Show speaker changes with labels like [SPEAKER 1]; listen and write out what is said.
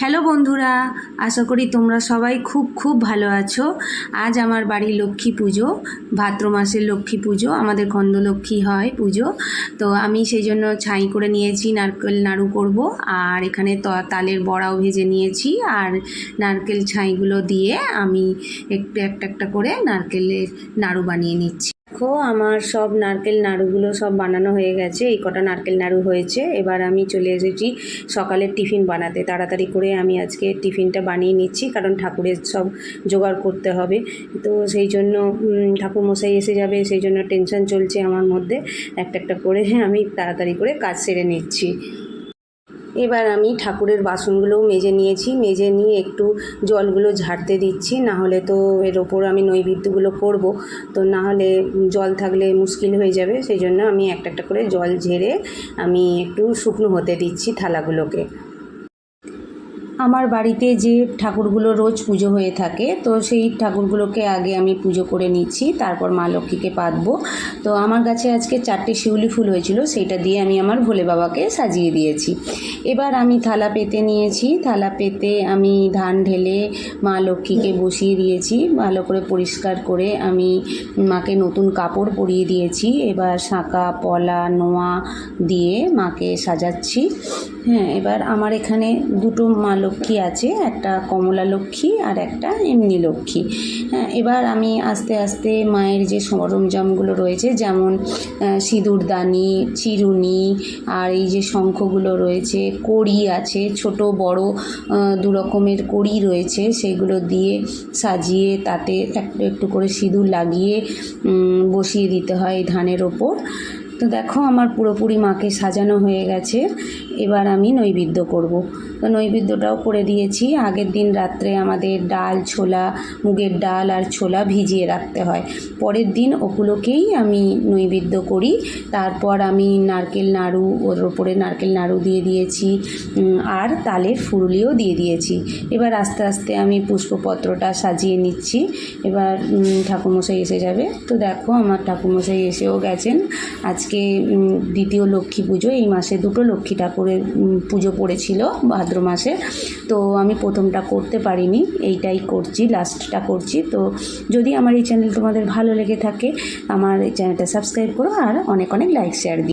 [SPEAKER 1] Hello বন্ধুরা, আশা করি তোমরা সবাই খুব খুব ভালো আছো। আজ আমার বাড়ির লক্ষ্মী পুজো, ভাদ্র মাসের লক্ষ্মী পুজো, আমাদের খন্দলক্ষ্মী হয় পুজো। তো আমি সেই জন্য ছাই করে নিয়েছি, নারকেল নাড়ু করব, আর এখানে তালের বড়াও ভেজে নিয়েছি, আর নারকেল ছাইগুলো দিয়ে আমি একটু একটা একটা করে নারকেলের নাড়ু বানিয়ে নিচ্ছি। দেখো, আমার সব নারকেল নাড়ুগুলো সব বানানো হয়ে গেছে। এই কটা নারকেল নাড়ু হয়েছে। এবার আমি চলে এসেছি সকালের টিফিন বানাতে। তাড়াতাড়ি করে আমি আজকে টিফিনটা বানিয়ে নিচ্ছি, কারণ ঠাকুরের সব জোগাড় করতে হবে। তো সেই জন্য ঠাকুরমশাই এসে যাবে, সেই জন্য টেনশন চলছে আমার মধ্যে। একটা একটা করে আমি তাড়াতাড়ি করে কাজ সেরে নিচ্ছি। এবার আমি ঠাকুরের বাসনগুলোও মেজে নিয়েছি। মেজে নিয়ে একটু জলগুলো ঝাড়তে দিচ্ছি না হলে তো এর ওপর আমি নৈবিদ্যগুলো করব। তো না হলে জল থাকলে মুশকিল হয়ে যাবে, সেই জন্য আমি একটা একটা করে জল ঝেড়ে আমি একটু শুকনো হতে দিচ্ছি থালাগুলোকে। আমার বাড়িতে যে ঠাকুরগুলো রোজ পুজো হয়ে থাকে, তো সেই ঠাকুরগুলোকে আগে আমি পুজো করে নিচ্ছি, তারপর মা লক্ষ্মীকে পাতবো। তো আমার কাছে আজকে চারটে শিউলি ফুল হয়েছিল, সেইটা দিয়ে আমি আমার ভোলে বাবাকে সাজিয়ে দিয়েছি। এবার আমি থালা পেতে নিয়েছি, থালা পেতে আমি ধান ঢেলে মা লক্ষ্মীকে বসিয়ে দিয়েছি, ভালো করে পরিষ্কার করে আমি মাকে নতুন কাপড় পরিয়ে দিয়েছি, এবার শাঁকা পলা, নোয়া দিয়ে মাকে সাজাচ্ছি। হ্যাঁ এবার আমার এখানে দুটো মা লক্ষ্মী আছে, একটা কমলা লক্ষ্মী আর একটা এমনি লক্ষ্মী। হ্যাঁ এবার আমি আস্তে আস্তে মায়ের যে সরঞ্জামগুলো রয়েছে, যেমন সিঁদুরদানি চিরুনি আর এই যে শঙ্খগুলো রয়েছে, কড়ি আছে, ছোট, বড় দু রকমের কড়ি রয়েছে, সেগুলো দিয়ে সাজিয়ে তাতে একটু একটু করে সিঁদুর লাগিয়ে বসিয়ে দিতে হয় ধানের ওপর। তো দেখো, আমার পুরোপুরি মাকে সাজানো হয়ে গেছে। এবার আমি নৈবেদ্য করব। তো নৈবেদ্যটাও করে দিয়েছি। আগের দিন রাত্রে আমাদের ডাল, ছোলা, মুগের ডাল আর ছোলা ভিজিয়ে রাখতে হয়। পরের দিন ওগুলোকেই আমি নৈবেদ্য করি। তারপর আমি নারকেল নাড়ু, ওর ওপরে নারকেল নাড়ু দিয়ে দিয়েছি আর তালের ফুরুলিও দিয়ে দিয়েছি। এবার আস্তে আস্তে আমি পুষ্পপত্রটা সাজিয়ে নিচ্ছি। এবার ঠাকুরমশাই এসে যাবে। তো দেখো, আমার ঠাকুরমশাই এসেও গেছেন। আজকে দ্বিতীয় লক্ষ্মী পুজো, এই মাসে দুটো লক্ষ্মী ঠাকুরের পুজো পড়েছিল ভাদ্র মাসে। তো আমি প্রথমটা করতে পারিনি, এইটাই করছি লাস্টটা করছি। তো যদি আমার এই চ্যানেল তোমাদের ভালো লেগে থাকে, আমার এই চ্যানেলটা সাবস্ক্রাইব করো আর অনেক অনেক লাইক শেয়ার দিও।